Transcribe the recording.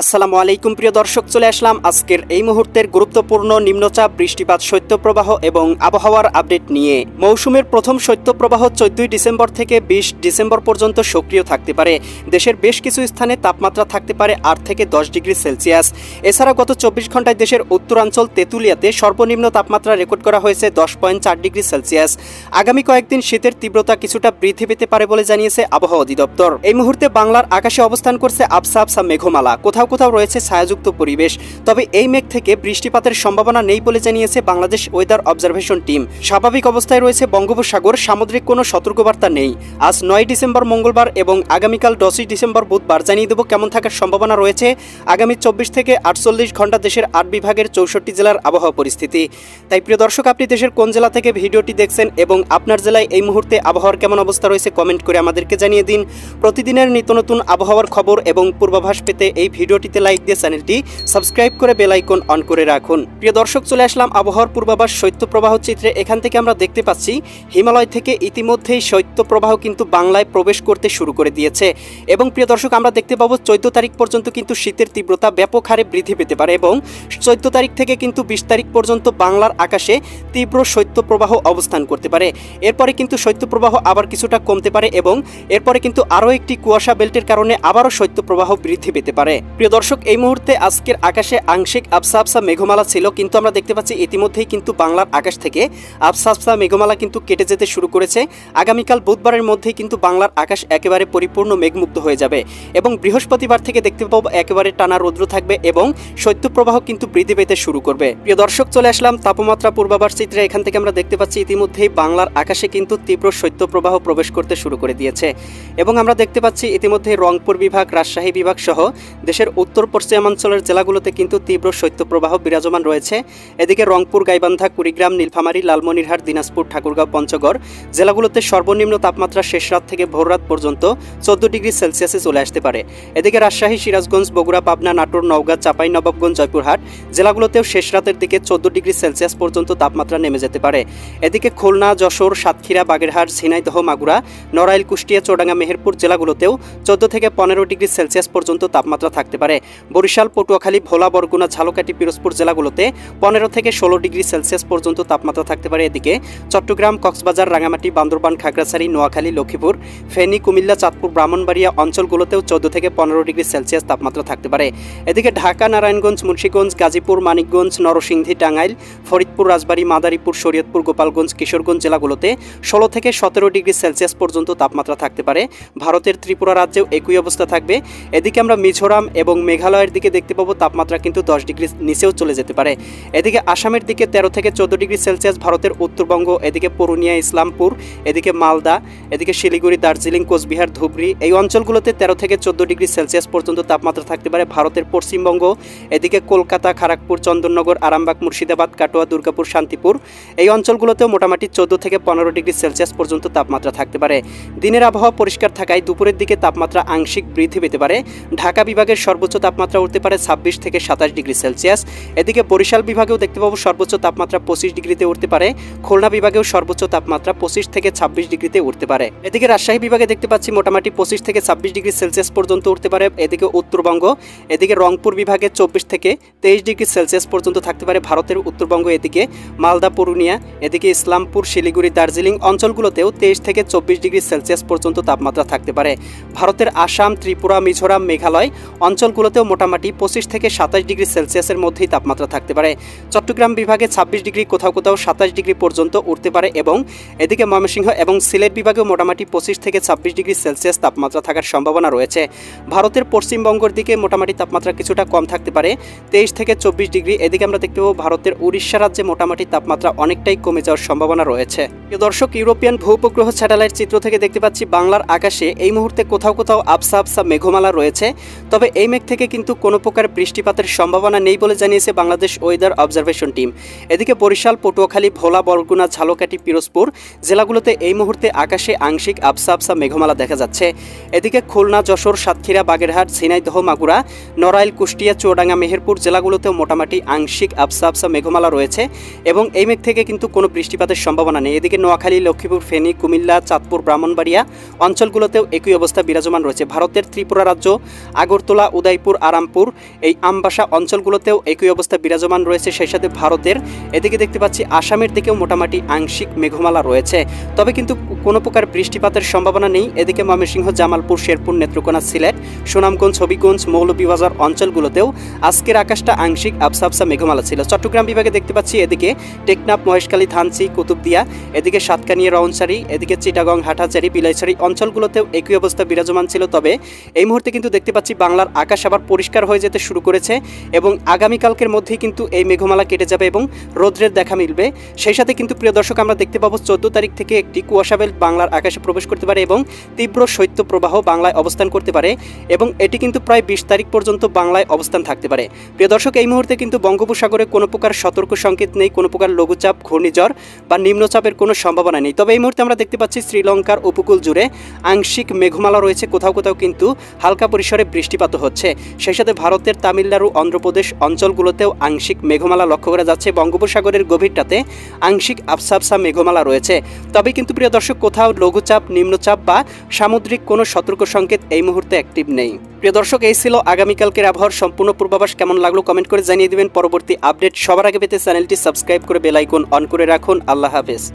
আসসালামু আলাইকুম, প্রিয় দর্শক, চলে আসলাম আজকের এই মুহূর্তের গুরুত্বপূর্ণ নিম্নচাপ, বৃষ্টিপাত, শৈত্যপ্রবাহ এবং আবহাওয়ার আপডেট নিয়ে। মৌসুমের প্রথম শৈত্যপ্রবাহ চোদ্দই ডিসেম্বর থেকে বিশ ডিসেম্বর পর্যন্ত সক্রিয় থাকতে পারে। দেশের বেশ কিছু স্থানে তাপমাত্রা থাকতে পারে আট থেকে দশ ডিগ্রি সেলসিয়াস। এছাড়া গত চব্বিশ ঘন্টায় দেশের উত্তরাঞ্চল তেঁতুলিয়াতে সর্বনিম্ন তাপমাত্রা রেকর্ড করা হয়েছে দশ পয়েন্ট চার ডিগ্রি সেলসিয়াস। আগামী কয়েকদিন শীতের তীব্রতা কিছুটা বৃদ্ধি পেতে পারে বলে জানিয়েছে আবহাওয়া অধিদপ্তর। এই মুহূর্তে বাংলার আকাশে অবস্থান করছে আবসা আবসা মেঘমালা। কোথাও কোথাও কোথাও রয়েছে ছায়াযুক্ত পরিবেশ। তবে এই মেঘ থেকে বৃষ্টিপাতের সম্ভাবনা নেই বলে জানিয়েছে বাংলাদেশ ওয়েদার অবজারভেশন টিম। স্বাভাবিক অবস্থায় রয়েছে বঙ্গোপসাগর, সামুদ্রিক কোনো সতর্কবার্তা নেই। আজ নয় ডিসেম্বর মঙ্গলবার এবং আগামীকাল দশই ডিসেম্বর বুধবার। জানিয়ে দেবো কেমন থাকার সম্ভাবনা রয়েছে। আগামী চব্বিশ থেকে আটচল্লিশ ঘণ্টা দেশের আট বিভাগের চৌষট্টি জেলার আবহাওয়া পরিস্থিতি। তাই প্রিয় দর্শক, আপনি দেশের কোন জেলা থেকে ভিডিওটি দেখছেন এবং আপনার জেলায় এই মুহূর্তে আবহাওয়ার কেমন অবস্থা রয়েছে কমেন্ট করে আমাদেরকে জানিয়ে দিন। প্রতিদিনের নিত্য নতুন আবহাওয়ার খবর এবং পূর্বাভাস পেতে এই ভিডিওটিতে লাইক দিয়ে চ্যানেলটি সাবস্ক্রাইব করে বেল আইকন অন করে রাখুন। প্রিয় দর্শক, চলে আসলাম আবহাওয়ার পূর্বাভাস শৈত্যপ্রবাহ চিত্রে। এখান থেকে আমরা দেখতে পাচ্ছি, হিমালয় থেকে ইতিমধ্যেই শৈত্যপ্রবাহ কিন্তু বাংলায় প্রবেশ করতে শুরু করে দিয়েছে। এবং প্রিয় দর্শক, আমরা দেখতে পাবো চোদ্দ তারিখ পর্যন্ত কিন্তু শীতের তীব্রতা ব্যাপক হারে বৃদ্ধি পেতে পারে এবং চোদ্দ তারিখ থেকে কিন্তু বিশ তারিখ পর্যন্ত বাংলার আকাশে তীব্র শৈত্যপ্রবাহ অবস্থান করতে পারে। এরপরে কিন্তু শৈত্যপ্রবাহ আবার কিছুটা কমতে পারে এবং এরপরে কিন্তু আরও একটি কুয়াশা বেল্টের কারণে আবারও শৈত্যপ্রবাহ বৃদ্ধি পেতে পারে। প্রিয় দর্শক, এই মুহূর্তে আজকের আকাশে আংশিক আবসা আবসা মেঘমালা ছিল, কিন্তু আমরা দেখতে পাচ্ছি ইতিমধ্যেই কিন্তু বাংলার আকাশ থেকে আবসা আবসা মেঘমালা কিন্তু কেটে যেতে শুরু করেছে। আগামীকাল বুধবারের মধ্যেই কিন্তু বাংলার আকাশ একেবারে পরিপূর্ণ মেঘমুক্ত হয়ে যাবে এবং বৃহস্পতিবার থেকে দেখতে পাবো একেবারে টানা রৌদ্র থাকবে এবং শৈত্যপ্রবাহ কিন্তু বৃদ্ধি পেতে শুরু করবে। প্রিয় দর্শক, চলে আসলাম তাপমাত্রা পূর্বাভাস চিত্রে। এখান থেকে আমরা দেখতে পাচ্ছি ইতিমধ্যেই বাংলার আকাশে কিন্তু তীব্র শৈত্যপ্রবাহ প্রবেশ করতে শুরু করে দিয়েছে এবং আমরা দেখতে পাচ্ছি ইতিমধ্যে রংপুর বিভাগ, রাজশাহী বিভাগ সহ দেশের উত্তর পশ্চিমাঞ্চলের জেলাগুলোতে কিন্তু তীব্র শৈত্যপ্রবাহ বিরাজমান রয়েছে। এদিকে রংপুর, গাইবান্ধা, কুড়িগ্রাম, নীলফামারী, লালমনিরহাট, দিনাজপুর, ঠাকুরগাঁও, পঞ্চগড় জেলাগুলোতে সর্বনিম্ন তাপমাত্রা শেষ রাত থেকে ভোর রাত পর্যন্ত চোদ্দ ডিগ্রি সেলসিয়াসে চলে আসতে পারে। এদিকে রাজশাহী, সিরাজগঞ্জ, বগুড়া, পাবনা, নাটোর, নওগাঁ চাপাই নবাবগঞ্জ জয়পুরহাট জেলাগুলোতেও শেষ রাতের দিকে চোদ্দ ডিগ্রি সেলসিয়াস পর্যন্ত তাপমাত্রা নেমে যেতে পারে। এদিকে খুলনা, যশোর, সাতক্ষীরা, বাগেরহাট, ঝিনাইদহ, মাগুরা, নড়াইল, কুষ্টিয়া, চৌডাঙ্গা, মেহেরপুর জেলাগুলোতেও চোদ্দ থেকে পনেরো ডিগ্রি সেলসিয়াস পর্যন্ত তাপমাত্রা থাকতে পারে। বরিশাল, পটুয়াখালী, ভোলা, বরগুনা, ঝালকাঠি, পিরোজপুর জেলাগুলোতে পনেরো থেকে ষোলো ডিগ্রি সেলসিয়াস পর্যন্ত তাপমাত্রা থাকতে পারে। এদিকে চট্টগ্রাম, কক্সবাজার রাঙামাটি বান্দরবান, খাগড়াছড়ি, নোয়াখালী, লক্ষ্মীপুর, ফেনী, কুমিল্লা, চাঁদপুর, ব্রাহ্মণবাড়িয়া অঞ্চলগুলোতেও চোদ্দ থেকে পনেরো ডিগ্রি সেলসিয়াস তাপমাত্রা থাকতে পারে। এদিকে ঢাকা, নারায়ণগঞ্জ, মুন্সীগঞ্জ, গাজীপুর, মানিকগঞ্জ, নরসিংদী, টাঙ্গাইল, ফরিদপুর, রাজবাড়ী, মাদারীপুর, শরীয়তপুর, গোপালগঞ্জ, কিশোরগঞ্জ জেলাগুলোতে ষোলো থেকে সতেরো ডিগ্রি সেলসিয়াস পর্যন্ত তাপমাত্রা থাকতে পারে। ভারতের ত্রিপুরা রাজ্যেও একই অবস্থা থাকবে। এদিকে আমরা মিজোরাম এবং মেঘালয়ের দিকে দেখতে পাবো তাপমাত্রা কিন্তু দশ ডিগ্রি নিচেও চলে যেতে পারে। এদিকে আসামের দিকে তেরো থেকে চোদ্দ ডিগ্রি সেলসিয়াস, ভারতের উত্তরবঙ্গ, এদিকে পুরুলিয়া, ইসলামপুর, এদিকে মালদা, এদিকে শিলিগুড়ি, দার্জিলিং, কোচবিহার, ধুবড়ি, এই অঞ্চলগুলোতে তেরো থেকে চোদ্দ ডিগ্রি সেলসিয়াস পর্যন্ত তাপমাত্রা থাকতে পারে। ভারতের পশ্চিমবঙ্গ, এদিকে কলকাতা খড়গপুর চন্দননগর, আরামবাগ, মুর্শিদাবাদ, কাটোয়া, দুর্গাপুর, শান্তিপুর, এই অঞ্চলগুলোতেও মোটামুটি চোদ্দ থেকে পনেরো ডিগ্রি সেলসিয়াস পর্যন্ত তাপমাত্রা থাকতে পারে। দিনের আবহাওয়া পরিষ্কার থাকায় দুপুরের দিকে তাপমাত্রা আংশিক বৃদ্ধি পেতে পারে। ঢাকা বিভাগের সর্বোচ্চ তাপমাত্রা উঠতে পারে ছাব্বিশ থেকে সাতাশ ডিগ্রি সেলসিয়াস। এদিকে বরিশাল বিভাগেও দেখতে পাবো সর্বোচ্চ তাপমাত্রা পঁচিশ ডিগ্রিতে উঠতে পারে। খুলনা বিভাগেও সর্বোচ্চ তাপমাত্রা পঁচিশ থেকে ছাব্বিশ ডিগ্রিতে উঠতে পারে। এদিকে রাজশাহী বিভাগে দেখতে পাচ্ছি মোটামুটি পঁচিশ থেকে ছাব্বিশ ডিগ্রি সেলসিয়াস পর্যন্ত উঠতে পারে। এদিকে উত্তরবঙ্গ, এদিকে রংপুর বিভাগে চব্বিশ থেকে তেইশ ডিগ্রি সেলসিয়াস পর্যন্ত থাকতে পারে ভারতের উত্তরবঙ্গ। এদিকে মালদা, পুরুলিয়া, এদিকে ইসলামপুর, শিলিগুড়ি, দার্জিলিং অঞ্চলগুলোতেও তেইশ থেকে চব্বিশ ডিগ্রি সেলসিয়াস পর্যন্ত তাপমাত্রা থাকতে পারে। ভারতের আসাম, ত্রিপুরা, মিজোরাম, মেঘালয় অঞ্চলগুলোতেও মোটামুটি পঁচিশ থেকে সাতাশ ডিগ্রি সেলসিয়াসের মধ্যেই তাপমাত্রা থাকতে পারে। চট্টগ্রাম বিভাগে ছাব্বিশ ডিগ্রি, কোথাও কোথাও সাতাশ ডিগ্রি পর্যন্ত উঠতে পারে এবং এদিকে ময়মনসিংহ এবং সিলেট বিভাগেও মোটামুটি পঁচিশ থেকে ছাব্বিশ ডিগ্রি সেলসিয়াস তাপমাত্রা থাকার সম্ভাবনা রয়েছে। ভারতের পশ্চিমবঙ্গের দিকে মোটামুটি তাপমাত্রা কিছুটা কম থাকতে পারে, তেইশ থেকে চব্বিশ ডিগ্রি। এদিকে আমরা দেখতে পাবো ভারতের উড়িষ্যা রাজ্যে মোটামুটি তাপমাত্রা অনেকটাই কমে যাওয়ার সম্ভাবনা রয়েছে। দর্শক, ইউরোপিয়ান ভূপগ্রহ স্যাটেলাইট চিত্র থেকে দেখতে পাচ্ছি বাংলার আকাশে। এই মুহূর্তে কোথাও কোথাও আবসা আবসা মেঘমালা রয়েছে। তবে এই মেঘ থেকে কিন্তু কোনো প্রকার বৃষ্টিপাতের সম্ভাবনা নেই বলে জানিয়েছে বাংলাদেশ ওয়েদার অবজারভেশন টিম। এদিকে বরিশাল, পটুয়াখালী, ভোলা, বরগুনা, ঝালকাঠি, পিরোজপুর জেলাগুলোতে এই মুহূর্তে আকাশে আংশিক আবসা আবসা মেঘমালা দেখা যাচ্ছে। এদিকে খুলনা, যশোর, সাতক্ষীরা, বাগেরহাট, ঝিনাইদহ, মাগুরা, নড়াইল, কুষ্টিয়া, চুয়াডাঙ্গা, মেহেরপুর জেলাগুলোতেও মোটামুটি আংশিক আবসা আবসা মেঘমালা রয়েছে এবং এই মেঘ থেকে কিন্তু কোনো বৃষ্টিপাতের সম্ভাবনা নেই। এদিকে নোয়াখালী, লক্ষ্মীপুর, ফেনী, কুমিল্লা, চাঁদপুর, ব্রাহ্মণবাড়িয়া অঞ্চলগুলোতেও একই অবস্থা বিরাজমান রয়েছে। ভারতের ত্রিপুরা রাজ্য, আগরতলা উদয়পুর, আরামপুর, এই আমবাসা অঞ্চলগুলোতেও একই অবস্থা বিরাজমান রয়েছে। সেই সাথে ভারতের এদিকে দেখতে পাচ্ছি আসামের দিকেও মোটামুটি আংশিক মেঘমালা রয়েছে। তবে কিন্তু কোনো প্রকার বৃষ্টিপাতের সম্ভাবনা নেই। এদিকে ময়মনসিংহ, জামালপুর, শেরপুর, নেত্রকোনা, সিলেট, সুনামগঞ্জ, হবিগঞ্জ, মৌলভীবাজার অঞ্চলগুলোতেও আজকের আকাশটা আংশিক আবসা আবসা মেঘমালা ছিল। চট্টগ্রাম বিভাগে দেখতে পাচ্ছি এদিকে টেকনাফ, মহেশখালী থানচি কুতুবদিয়া, এদিকে সাতকানিয়া, রওনসারি, এদিকে চিটাগং হাটাচারি বিলাইছড়ি অঞ্চলগুলোতেও একই অবস্থা বিরাজমান ছিল। তবে এই মুহূর্তে কিন্তু দেখতে পাচ্ছি বাংলার আকাশ আবার পরিষ্কার হয়ে যেতে শুরু করেছে এবং আগামীকালকের মধ্যেই কিন্তু এই মেঘমালা কেটে যাবে এবং রৌদ্রের দেখা মিলবে। সেই সাথে কিন্তু প্রিয় দর্শক, আমরা দেখতে পাবো চোদ্দ তারিখ থেকে একটি কুয়াশা বেল্ট বাংলার আকাশে প্রবেশ করতে পারে এবং তীব্র শৈত্য প্রবাহ বাংলায় অবস্থান করতে পারে এবং এটি কিন্তু প্রায় বিশ তারিখ পর্যন্ত বাংলায় অবস্থান থাকতে পারে। প্রিয় দর্শক, এই মুহূর্তে কিন্তু বঙ্গোপসাগরে কোনো প্রকার সতর্ক সংকেত নেই, কোনো প্রকার লঘুচাপ, ঘূর্ণিঝড় বা নিম্নচাপের কোনো সম্ভাবনা নেই। তবে এই মুহূর্তে আমরা দেখতে পাচ্ছি শ্রীলঙ্কার উপকূল জুড়ে আংশিক মেঘমালা রয়েছে। কোথাও কোথাও কিন্তু হালকা পরিসরে বৃষ্টিপাত হচ্ছে। সেই সাথে ভারতের তামিলনাড়ু, অন্ধ্রপ্রদেশ অঞ্চলগুলোতেও আংশিক মেঘমালা লক্ষ্য করা যাচ্ছে। বঙ্গোপসাগরের গভীরটাতে আংশিক আবসা মেঘমালা রয়েছে। তবে কিন্তু প্রিয় দর্শক, কোথাও লঘুচাপ, নিম্নচাপ বা সামুদ্রিক কোনো সতর্ক সংকেত এই মুহূর্তে অ্যাক্টিভ নেই। প্রিয় দর্শক, এই ছিল আগামীকালকের আবহাওয়ার সম্পূর্ণ পূর্বাভাস। কেমন লাগল কমেন্ট করে জানিয়ে দেবেন। পরবর্তী আপডেট সবার আগে পেতে চ্যানেলটি সাবস্ক্রাইব করে বেল আইকন অন করে রাখুন। আল্লাহ হাফেজ।